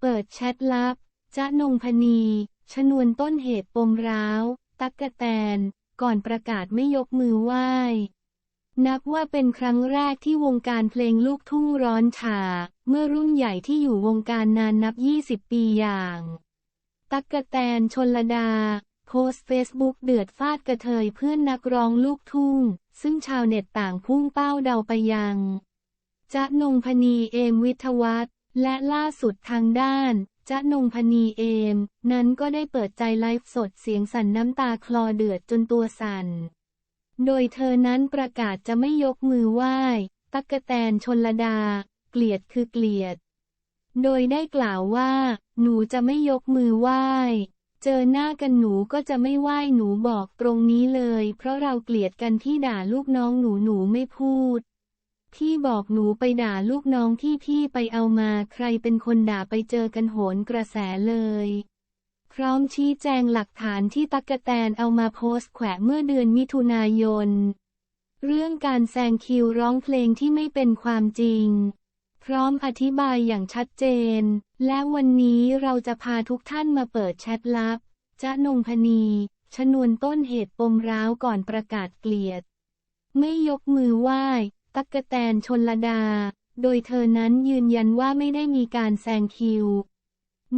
เปิดแชทลับจ๊ะนงพนี ชนวนต้นเหตุปมร้าว ตักกะแตน ก่อนประกาศไม่ยกมือไหว้ นับว่าเป็นครั้งแรกที่วงการเพลงลูกทุ่งร้อนฉา เมื่อรุ่นใหญ่ที่อยู่วงการนานนับ 20 ปีอย่าง ตักกะแตนชนลดา โพสเฟซบุ๊กเดือดฟาดกระเทยเพื่อนนักร้องลูกทุ่ง ซึ่งชาวเน็ตต่างพุ่งเป้าเดาไปยังจ๊ะนงพนีเอมวิทวัฒน์ และล่าสุดทางด้านจ๊ะนงพนีเอม นั้นก็ได้เปิดใจไลฟ์สดเสียงสั่นน้ำตาคลอเดือดจนตัวสั่น โดยเธอนั้นประกาศจะไม่ยกมือไหว้ ตักกะแตนชนลดา เกลียดคือเกลียด โดยได้กล่าวว่า หนูจะไม่ยกมือไหว้ เจอหน้ากันหนูก็จะไม่ไหว้หนูบอกตรงนี้เลย เพราะเราเกลียดกันที่ด่าลูกน้องหนูหนูไม่พูด พี่บอกหนูไปด่าลูกน้องที่พี่ไปเอามาใครเป็นคนด่าไปเจอกันโหนกระแสเลย พร้อมชี้แจงหลักฐานที่ตักกะแตนเอามาโพสต์แขวะเมื่อเดือนมิถุนายน เรื่องการแซงคิวร้องเพลงที่ไม่เป็นความจริง พร้อมอธิบายอย่างชัดเจน และวันนี้เราจะพาทุกท่านมาเปิดแชทลับจะนงพนี ชนวนต้นเหตุปมร้าวก่อนประกาศเกลียด ไม่ยกมือไหว้ ตักกะแตนชนลดา โดยเธอนั้นยืนยันว่าไม่ได้มีการแซงคิว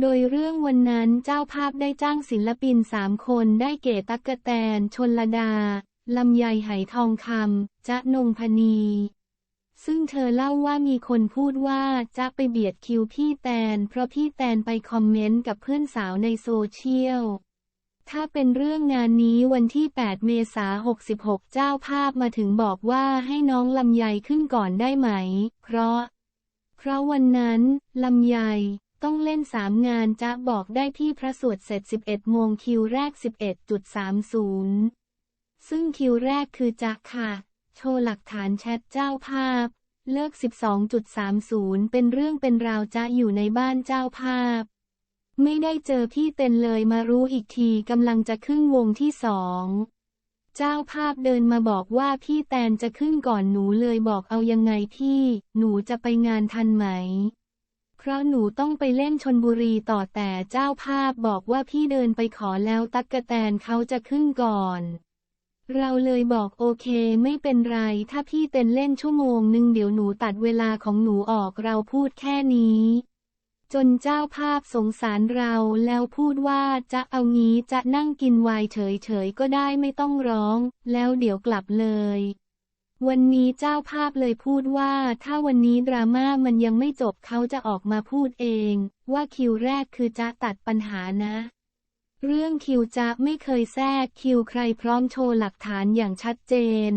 โดยเรื่องวันนั้นเจ้าภาพได้จ้างศิลปินสามคนได้เก๋ตักกะแตนชนลดาลำไยไหทองคำจ๊ะนงพนีซึ่งเธอเล่าว่ามีคนพูดว่าจะไปเบียดคิวพี่แตน เพราะพี่แตนไปคอมเมนต์กับเพื่อนสาวในโซเชียล ถ้าเป็นเรื่องงานนี้วันที่ 8 เมษา66 เจ้าภาพมาถึงบอกว่าให้น้องลำไยขึ้นก่อนได้ไหม เพราะ เพราะวันนั้น ลำไยต้องเล่นสามงานจะบอกได้พี่พระสวดเสร็จ 11 โมงคิวแรก 11.30 ซึ่งคิวแรกคือจ๊ะค่ะ โชว์หลักฐานแชทเจ้าภาพ เลิก 12.30 เป็นเรื่องเป็นราวจะอยู่ในบ้านเจ้าภาพ ไม่ได้เจอพี่เต็นเลยมารู้อีกทีกำลังจะขึ้นวงที่สอง เจ้าภาพเดินมาบอกว่าพี่แตนจะขึ้นก่อนหนูเลยบอกเอายังไงพี่ หนูจะไปงานทันไหม เพราะหนูต้องไปเล่นชนบุรีต่อแต่เจ้าภาพบอกว่าพี่เดินไปขอแล้วตักกะแตนเขาจะขึ้นก่อน เราเลยบอกโอเคไม่เป็นไร ถ้าพี่เต้นเล่นชั่วโมงหนึ่งเดี๋ยวหนูตัดเวลาของหนูออกเราพูดแค่นี้ จนเจ้าภาพสงสารเราแล้วพูดว่าจะเอางี้จะนั่งกินไวน์เฉยๆก็ได้ไม่ต้องร้อง แล้วเดี๋ยวกลับเลย วันนี้เจ้าภาพเลยพูดว่าถ้าวันนี้ดราม่ามันยังไม่จบเขาจะออกมาพูดเอง ว่าคิวแรกคือจะตัดปัญหานะ เรื่องคิวจะไม่เคยแทรกคิวใครพร้อมโชว์หลักฐานอย่างชัดเจน